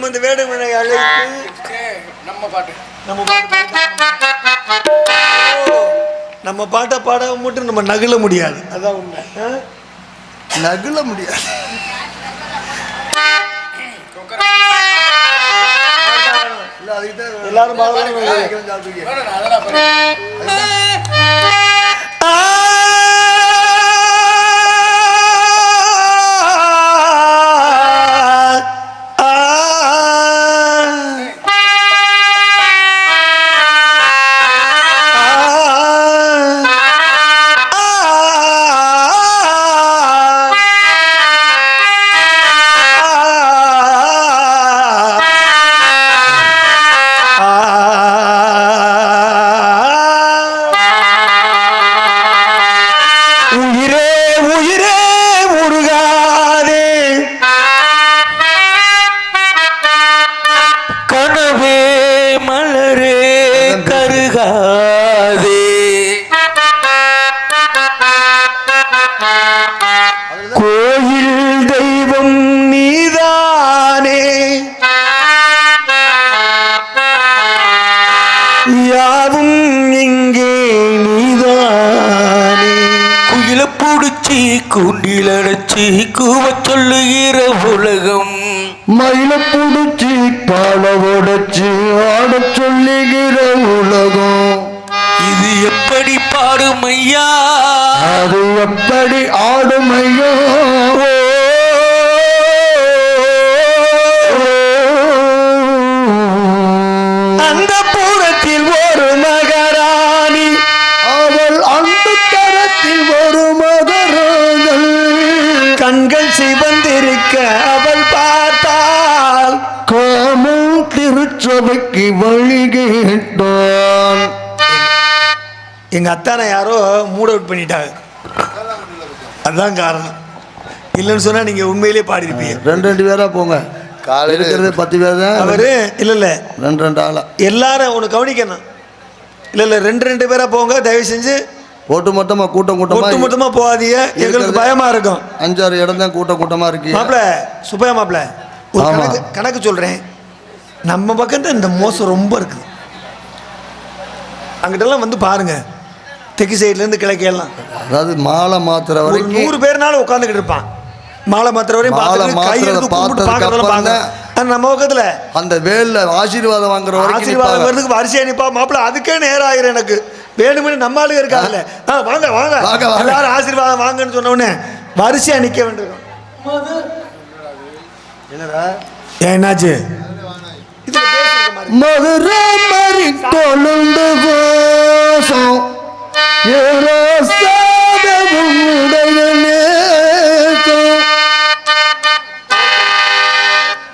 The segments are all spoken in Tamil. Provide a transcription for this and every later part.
கொண்டிருக்கும் இந்த வேடுமனை அழைத்து நம்ம பாட்டு. நம்ம பாட்டு. ஓ, நம்ம பாட்டை பாட மட்டும் நம்ம நகல முடியாது. அதான் உண்மை? நகுல முடியாது. எல்லாரும் பாடலாம் கூண்டில் அடைச்சி கூவ சொல்லுகிற உலகம். மயில புடிச்சு பால உடைச்சு ஆடச் சொல்லுகிற உலகம். இது எப்படி பாடுமையா அது எப்படி அந்த எங்க அத்தானை யாரோ மூட் அவுட் பண்ணிட்டாங்க. அதுதான் காரணம். இல்லைன்னு சொன்னா நீங்க உண்மையிலேயே பாடிருப்பீங்க. ரெண்டு ரெண்டு பேரா போங்க. காலையில் இருக்கிறது பத்து பேர் தான். அவரு இல்ல இல்ல. ரெண்டு ரெண்டு ஆளா? எல்லாரும் ஒன்று கவனிக்கணும். இல்ல இல்ல ரெண்டு ரெண்டு பேரா போங்க தயவு செஞ்சு. ஒட்டு மொத்தமா கூட்டம் கூட்டமா ஒட்டு மொத்தமா போகாதீங்க. எங்களுக்கு இருக்கிறது- பயமா இருக்கும். அஞ்சாறு இடம் தான் கூட்டம் கூட்டமா இருக்கு. மாப்பிள சுப்பையா மாப்பிள ஒரு ஆமா. கணக்கு கணக்கு சொல்றேன். நம்ம பக்கம் தான் இந்த மோசம் ரொம்ப இருக்குது. அங்கிட்டெல்லாம் வந்து பாருங்க. தெற்கு சைடுல இருந்து கிழக்கையெல்லாம் அதாவது மாலை மாத்துற ஒரு வரைக்கும் நூறு பேர்னாலும் உட்காந்துக்கிட்டு இருப்பான். மாலை மாத்திர வரையும் மாலை பார்க்க ஆனா நம்ம பக்கத்துல அந்த வேல்ல ஆசீர்வாதம் வாங்குற வரைக்கும் ஆசீர்வாதம். வர்றதுக்கு வரிசையா நிப்பா. மாப்பிள அதுக்கே நேரம் ஆயிரும் எனக்கு. வேணுமனே நம்ம ஆளுங்க இருக்காங்கல்ல. ஆ வாங்க வாங்க. எல்லாரும் ஆசீர்வாதம் வாங்கன்னு சொன்ன உடனே வரிசையா நிக்க வேண்டியிருக்கும் ஏன் என்னாச்சு? மாதிரி. மதுரை கொழுந்து கோசம்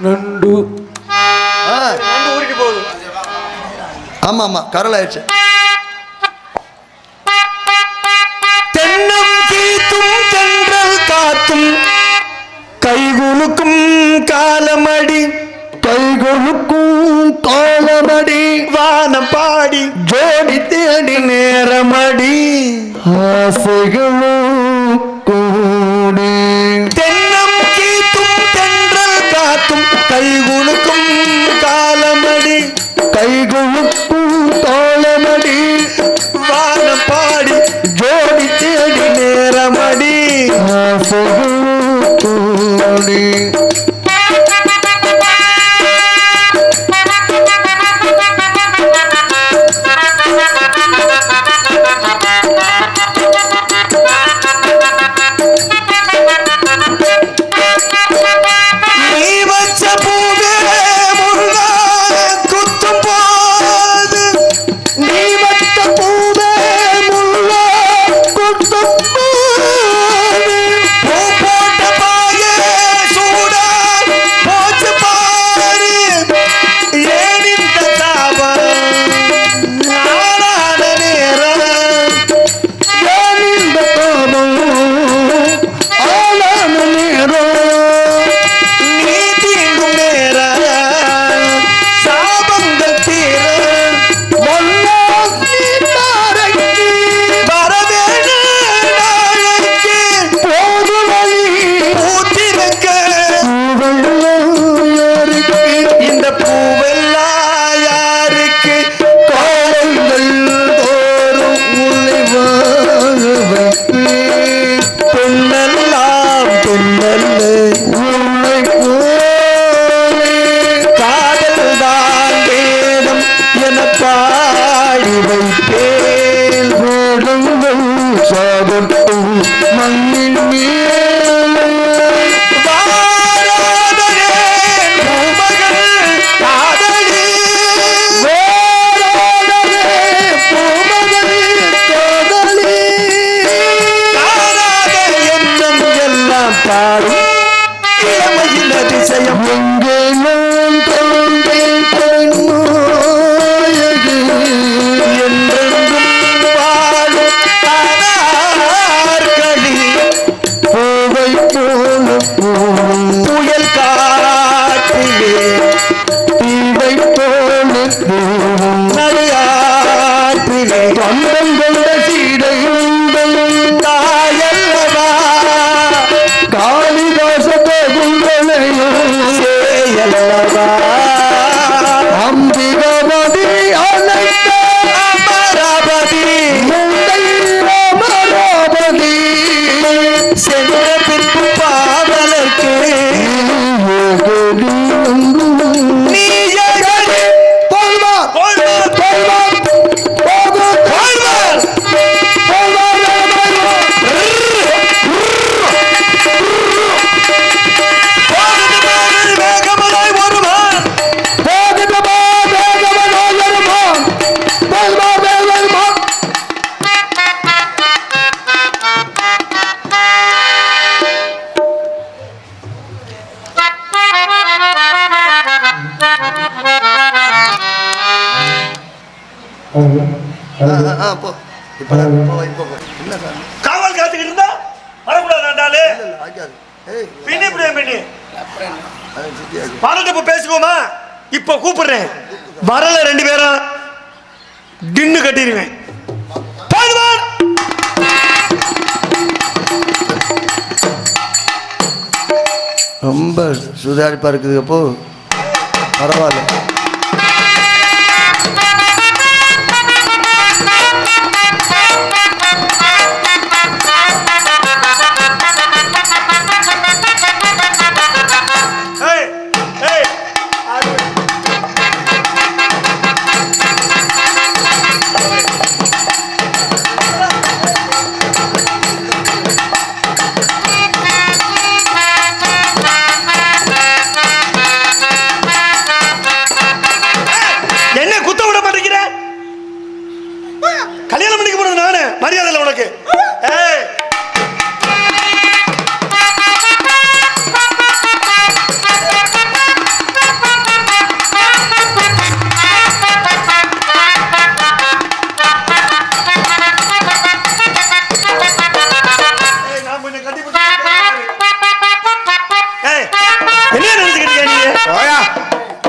நண்டு. ஆமா ஆமா கரல் ஆயிடுச்சு தென்னம் கீத்தும் தென்றல் காத்தும். கைகுலுக்கும் காலமடி கைகளுக்கும் காலமடி. ஆசைகளும் கூடி. தென்னம் கீத்தும் தென்றல் காத்தும் கைகுலுக்கும் காலமடி. கைகுலுக்கும் காலமடி பின்னி பிரேமினி பாடல் இப்ப பேசுவோமா இப்போ கூப்பிடுறேன். வரல ரெண்டு பேரும் டின்னு கட்டிடுவேன். ரொம்ப சுதாரிப்பாக இருக்குது அப்போ பரவாயில்ல. இருக்கு ஏய்.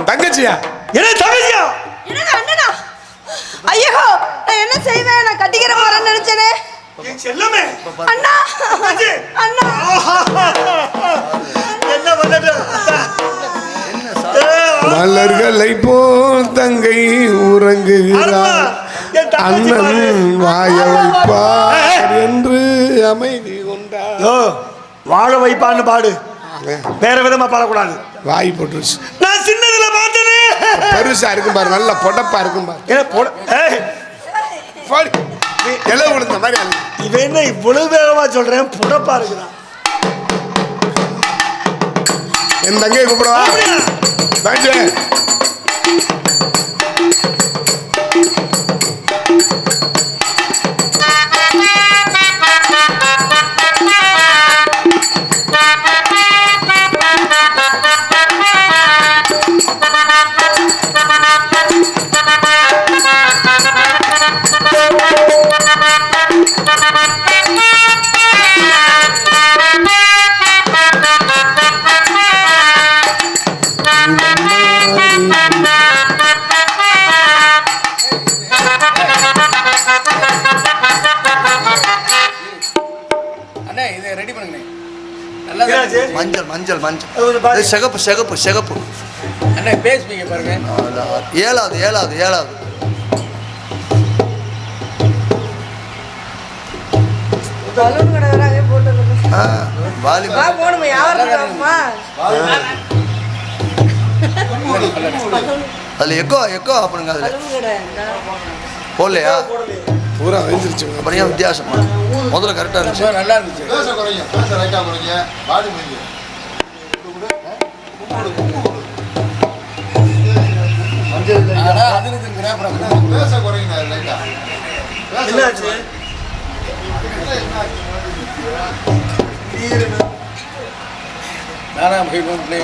தங்கச்சியா என்ன தங்கச்சியா? என்ன அண்ணனா? ஐயோ நான் என்ன செய்வேன்? நான் கட்டிக்கிற போறேன்னு நினைச்சேனே. என் செல்லமே! அண்ணா! அண்ணா! என்ன பண்ணது? மலர்களை போல் தங்கை உறங்குகிறார் அண்ணன் வாய வைப்பார் என்று அமைதி கொண்டார் வாழ வைப்பான்னு பாடு. வேற விதமா பாடக்கூடாது. வாய் போட்டுருச்சு. நான் சின்னதுல பார்த்தது பெருசா இருக்கும் பாரு நல்ல பொடப்பா இருக்கும் பாரு. ஏன் பொட ஏய். இலை விழுந்த மாதிரி. இவன் என்ன இவ்வளவு வேகமா சொல்றேன் புடப்பா இருக்குதான் என் தங்கையை கூப்பிடவா அப்படியா? மஞ்சள் மஞ்சள். சிகப்பு சிகப்பு சிகப்பு. அண்ணே பேசுவீங்க பாருங்க. ஏழாவது ஏழாவது ஏழாவது. அதுல எக்கோ எக்கோ அப்படிங்க அதுல. போடலையா? பூரா அப்படியே வித்தியாசமா? முதல்ல கரெக்டா இருந்துச்சு. நல்லா இருந்துச்சு. குறைங்க ரைட்டா பேச என்னாச்சு நானா போய் கொண்டு